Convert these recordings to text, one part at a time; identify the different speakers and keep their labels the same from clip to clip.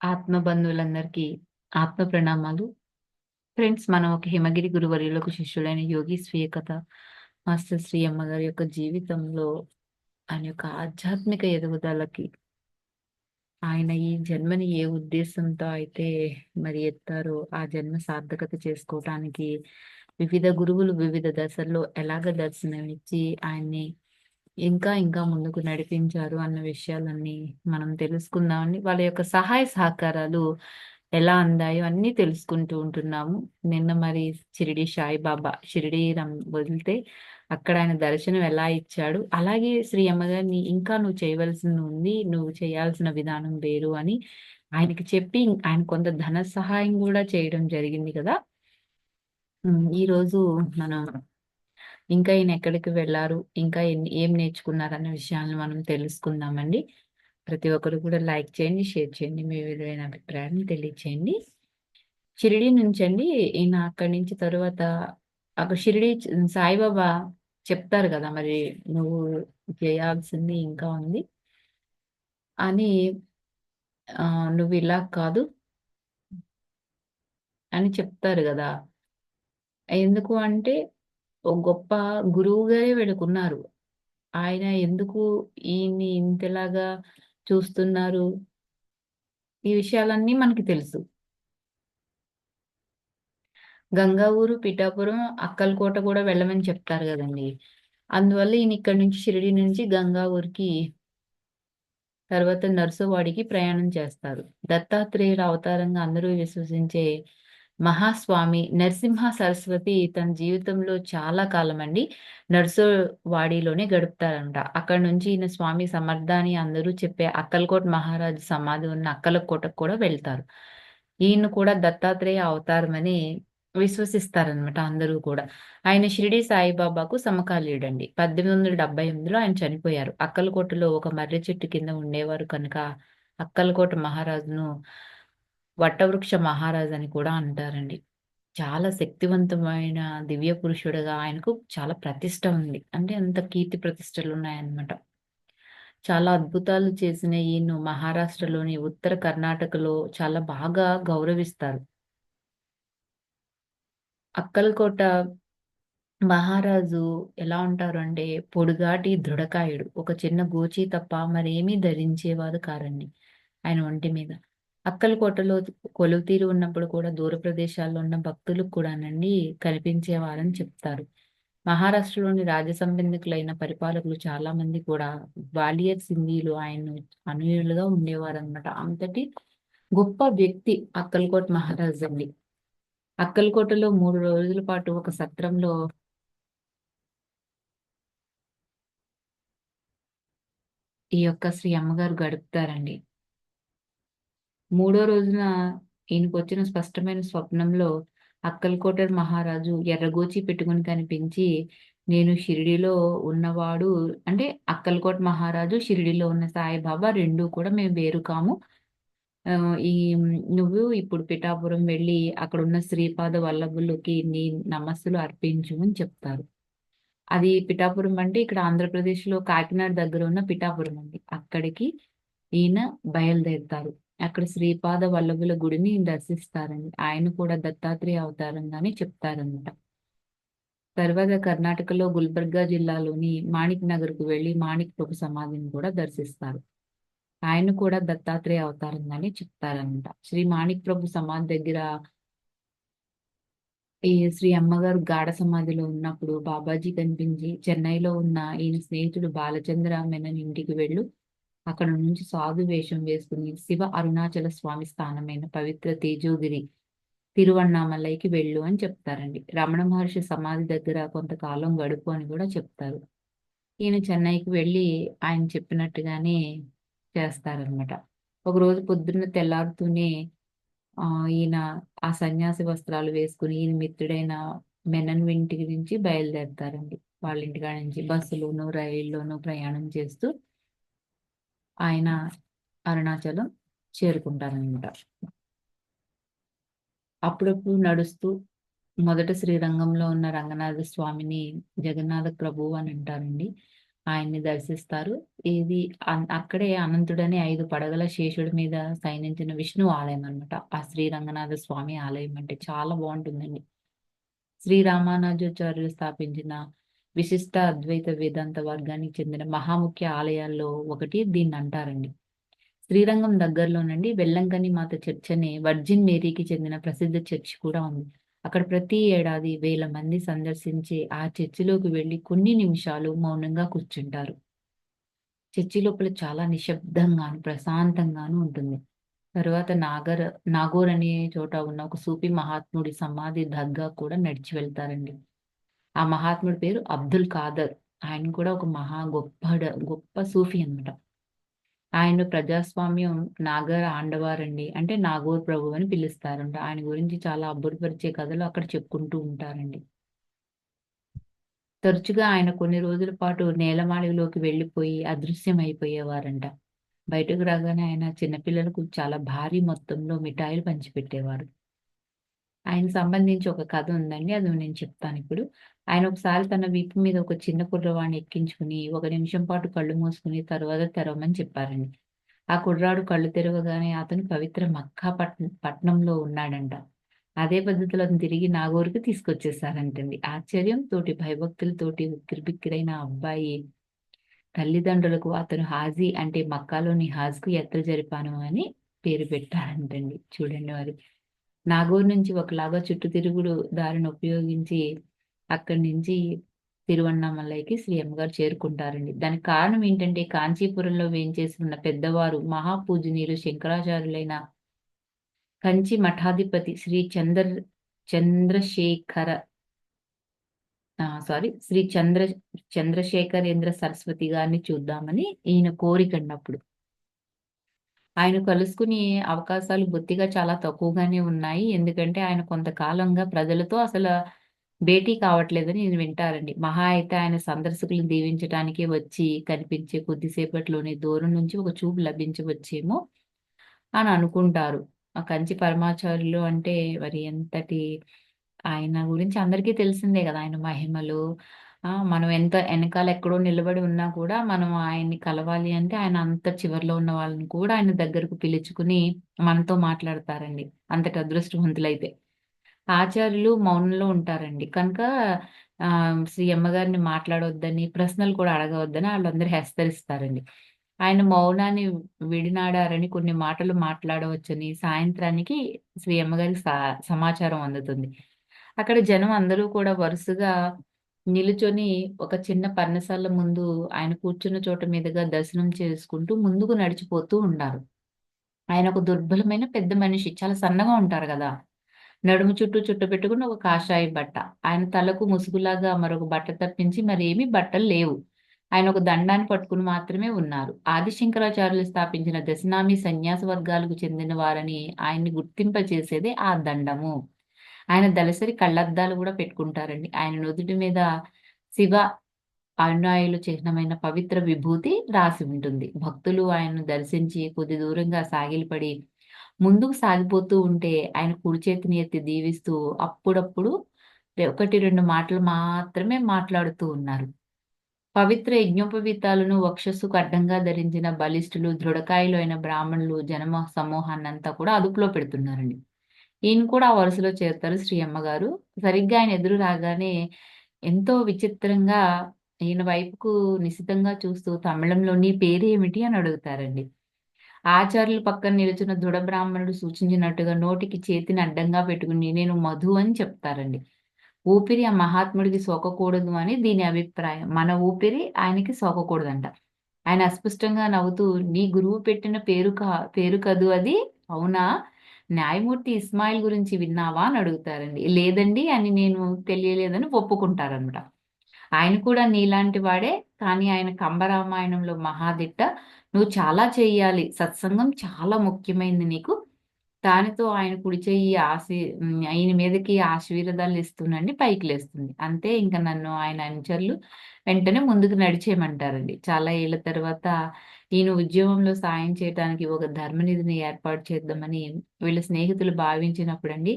Speaker 1: ఆత్మ బంధువులందరికీ ఆత్మ ప్రణామాలు. ఫ్రెండ్స్ మనం ఒక హిమగిరి గురువర్యులకు శిష్యులైన యోగి స్వీయ కథ మాస్టర్ శ్రీ అమ్మగారి యొక్క జీవితంలో ఆయన యొక్క ఆధ్యాత్మిక ఎదుగుదలకి ఆయన ఈ జన్మని ఏ ఉద్దేశంతో అయితే మరి ఎత్తారో ఆ జన్మ సార్థకత చేసుకోవటానికి వివిధ గురువులు వివిధ దశల్లో ఎలాగ దర్శనమిచ్చి ఆయన్ని ఇంకా ఇంకా ముందుకు నడిపించారు అన్న విషయాలన్నీ మనం తెలుసుకుందామండి. వాళ్ళ యొక్క సహాయ సహకారాలు ఎలా అందాయో అన్నీ తెలుసుకుంటూ ఉంటున్నాము. నిన్న మరి షిరిడి సాయిబాబా షిరిడి రమ్ వదిలితే అక్కడ ఆయన దర్శనం ఎలా ఇచ్చాడు? అలాగే శ్రీ అమ్మగారిని ఇంకా నువ్వు చేయవలసింది ఉంది నువ్వు చేయాల్సిన విధానం వేరు అని ఆయనకి చెప్పి ఆయన కొంత ధన సహాయం కూడా చేయడం జరిగింది కదా. ఈరోజు ఈ రోజు మనం ఇంకా ఈయన ఎక్కడికి వెళ్ళారు ఇంకా ఎన్ని ఏం నేర్చుకున్నారు అన్న విషయాలను మనం తెలుసుకుందామండి. ప్రతి ఒక్కరు కూడా లైక్ చేయండి షేర్ చేయండి మీ విలువైన అభిప్రాయాన్ని తెలియచేయండి. షిరిడి నుంచి అండి ఈయన అక్కడి నుంచి తరువాత అక్కడ షిరిడి సాయిబాబా చెప్తారు కదా మరి నువ్వు చేయాల్సింది ఇంకా ఉంది అని నువ్వు ఇలా కాదు అని చెప్తారు కదా. ఎందుకు అంటే ఒక గొప్ప గురువు గారే వీళ్ళకున్నారు. ఆయన ఎందుకు ఈయన్ని ఇంతలాగా చూస్తున్నారు? ఈ విషయాలన్నీ మనకి తెలుసు. గంగా ఊరు పిఠాపురం అక్కలకోట కూడా వెళ్ళమని చెప్తారు కదండి. అందువల్ల ఈయన ఇక్కడ నుంచి షిరిడి నుంచి గంగా ఊరికి తర్వాత నర్సువాడికి ప్రయాణం చేస్తారు. దత్తాత్రేయుల అవతారంగా అందరూ విశ్వసించే మహాస్వామి నరసింహ సరస్వతి తన జీవితంలో చాలా కాలం అండి నర్సువాడిలోనే గడుపుతారంట. అక్కడ నుంచి ఈయన స్వామి సమర్థాన్ని అందరూ చెప్పే అక్కలకోట మహారాజు సమాధి ఉన్న అక్కలకోటకు కూడా వెళ్తారు. ఈయన కూడా దత్తాత్రేయ అవతారం అని విశ్వసిస్తారనమాట అందరూ కూడా. ఆయన షిరిడి సాయిబాబాకు సమకాలీయుడండి పద్దెనిమిది వందల డెబ్బై ఎనిమిదిలో ఆయన చనిపోయారు. అక్కలకోటలో ఒక మర్రి చెట్టు కింద ఉండేవారు కనుక అక్కలకోట మహారాజును వట్టవృక్ష మహారాజ్ అని కూడా అంటారండి. చాలా శక్తివంతమైన దివ్య పురుషుడుగా ఆయనకు చాలా ప్రతిష్ట ఉంది. అంటే అంత కీర్తి ప్రతిష్టలు ఉన్నాయన్నమాట. చాలా అద్భుతాలు చేసిన ఈయన్ను మహారాష్ట్రలోని ఉత్తర కర్ణాటకలో చాలా బాగా గౌరవిస్తారు. అక్కలకోట మహారాజు ఎలా ఉంటారు అంటే పొడుగాటి దృఢకాయుడు. ఒక చిన్న గోచి తప్ప మరేమీ ధరించేవారు కారండి ఆయన ఒంటి మీద. అక్కలకోటలో కొలువుతీరు ఉన్నప్పుడు కూడా దూర ప్రదేశాల్లో ఉన్న భక్తులకు కూడానండి కనిపించేవారని చెప్తారు. మహారాష్ట్రలోని రాజసంబంధికులైన పరిపాలకులు చాలా మంది కూడా గ్వాలియర్ సింధీలు ఆయన అనుయులుగా ఉండేవారు అనమాట అంతటి గొప్ప వ్యక్తి అక్కలకోట మహారాజ్ అండి. అక్కలకోటలో మూడు రోజుల పాటు ఒక సత్రంలో ఈ యొక్క శ్రీ అమ్మగారు గడుపుతారండి. మూడో రోజున ఈయనకు వచ్చిన స్పష్టమైన స్వప్నంలో అక్కలకోట మహారాజు ఎర్రగోచి పెట్టుకుని కనిపించి నేను షిరిడిలో ఉన్నవాడు అంటే అక్కలకోట మహారాజు షిరిడిలో ఉన్న సాయిబాబా రెండు కూడా మేము వేరు కాము. ఈ నువ్వు ఇప్పుడు పిఠాపురం వెళ్ళి అక్కడ ఉన్న శ్రీపాద వల్లభులకి నీ నమస్సులు అర్పించు అని చెప్తారు. అది పిఠాపురం అంటే ఇక్కడ ఆంధ్రప్రదేశ్లో కాకినాడ దగ్గర ఉన్న పిఠాపురం అండి. అక్కడికి ఈయన బయలుదేరుతారు. అక్కడ శ్రీపాద వల్లభుల గుడిని దర్శిస్తారండి ఆయన కూడా దత్తాత్రేయ అవతారంగానే చెప్తారనమాట తర్వాత కర్ణాటకలో గుల్బర్గా జిల్లాలోని మాణిక్ నగర్కు వెళ్ళి మాణిక్ ప్రభు సమాధిని కూడా దర్శిస్తారు. ఆయన కూడా దత్తాత్రేయ అవతారంగానే చెప్తారనమాట శ్రీ మాణిక్ ప్రభు సమాధి దగ్గర ఈ శ్రీ అమ్మగారు గాఢ సమాధిలో ఉన్నప్పుడు బాబాజీ కనిపించి చెన్నైలో ఉన్న ఈయన స్నేహితుడు బాలచంద్ర మెనన్ ఇంటికి వెళ్ళు అక్కడ నుంచి సాధు వేషం వేసుకుని శివ అరుణాచల స్వామి స్థానమైన పవిత్ర తేజోగిరి తిరువన్నామలైకి వెళ్ళు అని చెప్తారండి. రమణ మహర్షి సమాధి దగ్గర కొంతకాలం గడుపు అని కూడా చెప్తారు. ఈయన చెన్నైకి వెళ్ళి ఆయన చెప్పినట్టుగానే చేస్తారనమాట ఒకరోజు పొద్దున్న తెల్లారుతూనే ఆ ఈయన ఆ సన్యాసి వస్త్రాలు వేసుకుని ఈయన మిత్రుడైన మెనన్ ఇంటి నుంచి బయలుదేరతారండి. వాళ్ళ ఇంటికాడ నుంచి బస్సులోను రైల్లోనూ ప్రయాణం చేస్తూ ఆయన అరుణాచలం చేరుకుంటారనమాట అప్పుడప్పుడు నడుస్తూ మొదట శ్రీరంగంలో ఉన్న రంగనాథ స్వామిని జగన్నాథ ప్రభువు అని అంటారండి ఆయన్ని దర్శిస్తారు. ఇది అన్ అక్కడే అనంతుడని ఐదు పడగల శేషుడి మీద సైనించిన విష్ణువు ఆలయం అన్నమాట. ఆ శ్రీరంగనాథ స్వామి ఆలయం అంటే చాలా బాగుంటుందండి శ్రీ రామానుజాచార్యులు స్థాపించిన విశిష్ట అద్వైత వేదాంత వర్గానికి చెందిన మహాముఖ్య ఆలయాల్లో ఒకటి దీన్ని అంటారండి శ్రీరంగం దగ్గరలోనండి వెల్లంకని మాత చర్చ్ అనే వర్జిన్ మేరీకి చెందిన ప్రసిద్ధ చర్చ్ కూడా ఉంది. అక్కడ ప్రతి ఏడాది వేల మంది సందర్శించి ఆ చర్చిలోకి వెళ్ళి కొన్ని నిమిషాలు మౌనంగా కూర్చుంటారు. చర్చి లోపల చాలా నిశ్శబ్దంగాను, ప్రశాంతంగాను ఉంటుంది. తర్వాత నాగర్ నాగోర్ అనే చోట ఉన్న ఒక సూపి మహాత్ముడి సమాధి దర్గా కూడా నడిచి వెళ్తారండి. ఆ మహాత్ముడి పేరు అబ్దుల్ ఖాదర్. ఆయన కూడా ఒక మహా గొప్ప గొప్ప సూఫీ అనమాట ఆయన ప్రజాస్వామ్యం నాగర్ ఆండవారండి. అంటే నాగోర్ ప్రభు అని పిలుస్తారంట. ఆయన గురించి చాలా అబ్బురపరిచే కథలు అక్కడ చెప్పుకుంటూ ఉంటారండి. తరచుగా ఆయన కొన్ని రోజుల పాటు నేలమాళిగలోకి వెళ్ళిపోయి అదృశ్యమైపోయేవారంట. బయటకు రాగానే ఆయన చిన్నపిల్లలకు చాలా భారీ మొత్తంలో మిఠాయిలు పంచిపెట్టేవారు. ఆయన సంబంధించి ఒక కథ ఉందండి. అది నేను చెప్తానిప్పుడు. ఆయన ఒకసారి తన వీపు మీద ఒక చిన్న కుర్రవాడిని ఎక్కించుకొని, ఒక నిమిషం పాటు కళ్ళు మూసుకొని తరువాత తెరవమని చెప్పారండి. ఆ కుర్రాడు కళ్ళు తెరవగానే అతను పవిత్ర మక్కా పట్ పట్నంలో ఉన్నాడంట. అదే పద్ధతిలో అతను తిరిగి నాగోరుకి తీసుకొచ్చేసారంటండి. ఆశ్చర్యం తోటి భయభక్తులతోటి ఉక్కిరిబిక్కిరైన ఆ అబ్బాయి తల్లిదండ్రులకు అతను హాజీ అంటే మక్కాలోని హాజ్‌కు యాత్ర జరిపాను అని పేరు పెట్టారంటండి. చూడండి మరి. నాగూర్ నుంచి ఒకలాగా చుట్టుతిరుగుడు దారిని ఉపయోగించి అక్కడి నుంచి తిరువన్నామలైకి శ్రీ అమ్మగారు చేరుకుంటారండి. దానికి కారణం ఏంటంటే కాంచీపురంలో వేయించేసి ఉన్న పెద్దవారు మహాపూజనీయులు శంకరాచార్యులైన కంచి మఠాధిపతి శ్రీ చంద్ర చంద్రశేఖర సారీ శ్రీ చంద్ర చంద్రశేఖరేంద్ర సరస్వతి గారిని చూద్దామని ఈయన కోరికండి అప్పుడు. ఆయన కలుసుకునే అవకాశాలు బొత్తిగా చాలా తక్కువగానే ఉన్నాయి. ఎందుకంటే ఆయన కొంతకాలంగా ప్రజలతో అసలు భేటీ కావట్లేదని నేను వింటారండి. మహా అయితే ఆయన సందర్శకులను దీవించటానికే వచ్చి కనిపించే కొద్దిసేపట్లోనే దూరం నుంచి ఒక చూపు లభించవచ్చేమో అని అనుకుంటారు. ఆ కంచి పరమాచార్యులు అంటే మరి ఎంతటి ఆయన గురించి అందరికీ తెలిసిందే కదా ఆయన మహిమలు. ఆ! మనం ఎంత ఎనకాల ఎక్కడో నిలబడి ఉన్నా కూడా మనం ఆయన్ని కలవాలి అంటే ఆయన అంత చివరలో ఉన్న వాళ్ళని కూడా ఆయన దగ్గరకు పిలుచుకుని మనతో మాట్లాడతారండి. అంతటి అదృష్టవంతులైతే. ఆచార్యులు మౌనంలో ఉంటారండి. కనుక ఆహ్, శ్రీ అమ్మగారిని మాట్లాడొద్దని, ప్రశ్నలు కూడా అడగవద్దని ఆళ్ళందరూ హెచ్చరిస్తారండి. ఆయన మౌనాన్ని విడినాడారని కొన్ని మాటలు మాట్లాడవచ్చని సాయంత్రానికి శ్రీ అమ్మగారికి సా సమాచారం అందుతుంది. అక్కడ జనం అందరూ కూడా వరుసగా నిలుచొని ఒక చిన్న పర్ణశాల ముందు ఆయన కూర్చున్న చోట మీదుగా దర్శనం చేసుకుంటూ ముందుకు నడిచిపోతూ ఉన్నారు. ఆయన ఒక దుర్బలమైన పెద్ద మనిషి. చాలా సన్నగా ఉంటారు కదా నడుము చుట్టూ చుట్టపెట్టుకుని ఒక కాషాయ బట్ట. ఆయన తలకు ముసుగులాగా మరొక బట్ట తప్పించి మరేమీ బట్టలు లేవు. ఆయన ఒక దండాన్ని పట్టుకుని మాత్రమే ఉన్నారు. ఆదిశంకరాచార్యులు స్థాపించిన దశనామి సన్యాస వర్గాలకు చెందిన వారని ఆయన్ని గుర్తింపచేసేదే ఆ దండము. ఆయన దళసరి కళ్ళద్దాలు కూడా పెట్టుకుంటారండి. ఆయన నుదుటి మీద శివ అనుయాయులు చిహ్నమైన పవిత్ర విభూతి రాసి ఉంటుంది. భక్తులు ఆయనను దర్శించి కొద్ది దూరంగా సాగిలిపడి ముందుకు సాగిపోతూ ఉంటే ఆయన కుడి చేతిని ఎత్తి దీవిస్తూ అప్పుడప్పుడు 1, 2 మాటలు మాత్రమే మాట్లాడుతూ ఉన్నారు. పవిత్ర యజ్ఞోపవీతాలను వక్షస్సుకు అడ్డంగా ధరించిన బలిష్ఠులు, దృఢకాయలు అయిన బ్రాహ్మణులు జనమ సమూహాన్నంతా కూడా అదుపులో పెడుతున్నారండి. ఈయన కూడా ఆ వరుసలో చేరుతారు శ్రీ అమ్మగారు. సరిగ్గా ఆయన ఎదురు రాగానే ఎంతో విచిత్రంగా ఈయన వైపుకు నిశితంగా చూస్తూ తమిళంలో "నీ పేరేమిటి?" అని అడుగుతారండి. ఆచార్యుల పక్కన నిలుచున్న దృఢ బ్రాహ్మణుడు సూచించినట్టుగా నోటికి చేతిని అడ్డంగా పెట్టుకుని "నేను మధు" అని చెప్తారండి. ఊపిరి ఆ మహాత్ముడికి సోకకూడదు అని దీని అభిప్రాయం. మన ఊపిరి ఆయనకి సోకకూడదంట. ఆయన అస్పష్టంగా నవ్వుతూ "నీ గురువు పెట్టిన పేరు కా పేరు కదు అది? అవునా? న్యాయమూర్తి ఇస్మాయిల్ గురించి విన్నావా?" అని అడుగుతారండి. "లేదండి" అని నేను తెలియలేదని ఒప్పుకుంటారనమాట. ఆయన కూడా నీలాంటి వాడే. కానీ ఆయన కంబరామాయణంలో మహాదిట్ట. నువ్వు చాలా చెయ్యాలి. సత్సంగం చాలా ముఖ్యమైంది నీకు. దానితో ఆయన కుడి ఈ ఆశీ ఆయన ఈయన మీదకి ఆశీర్వాదాలు ఇస్తుందండి పైకి లేస్తుంది. అంతే ఇంకా నన్ను ఆయన అనుచరులు వెంటనే ముందుకు నడిచేయమంటారండి. చాలా ఏళ్ళ తర్వాత ఈయన ఉద్యమంలో సాయం చేయటానికి ఒక ధర్మనిధిని ఏర్పాటు చేద్దామని వీళ్ళ స్నేహితులు భావించినప్పుడండి,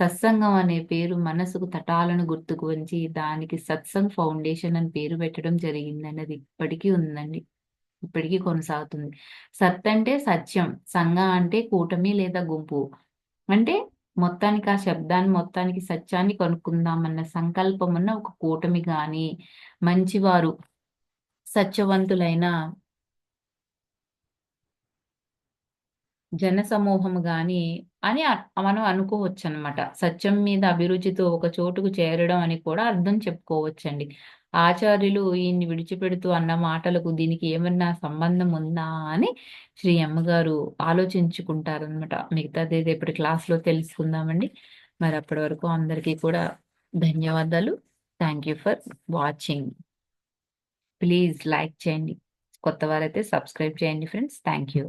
Speaker 1: సత్సంగం అనే పేరు మనసుకు తటాలను గుర్తుకు వంచి దానికి సత్సంగ్ ఫౌండేషన్ అని పేరు పెట్టడం జరిగిందండి. అది ఇప్పటికీ ఉందండి. ఇప్పటికీ కొనసాగుతుంది. సత్ అంటే సత్యం, సంఘ అంటే కూటమి లేదా గుంపు. అంటే మొత్తానికి ఆ శబ్దాన్ని మొత్తానికి సత్యాన్ని కనుక్కుందామన్న సంకల్పమున్న ఒక కూటమి గాని, మంచివారు సత్యవంతులైన జనసమూహం గాని అని మనం అనుకోవచ్చు అనమాట సత్యం మీద అభిరుచితో ఒక చోటుకు చేరడం అని కూడా అర్థం చెప్పుకోవచ్చండి. ఆచార్యులు ఈయన్ని విడిచిపెడుతూ అన్న మాటలకు దీనికి ఏమన్నా సంబంధం ఉందా అని శ్రీ అమ్మగారు ఆలోచించుకుంటారనమాట. మిగతాది రేపటి క్లాస్‌లో తెలుసుకుందామండి. మరి అప్పటి వరకు అందరికీ కూడా ధన్యవాదాలు. Thank you for watching. Please like చేయండి. కొత్త వారైతే సబ్స్క్రైబ్ చేయండి ఫ్రెండ్స్. Thank you.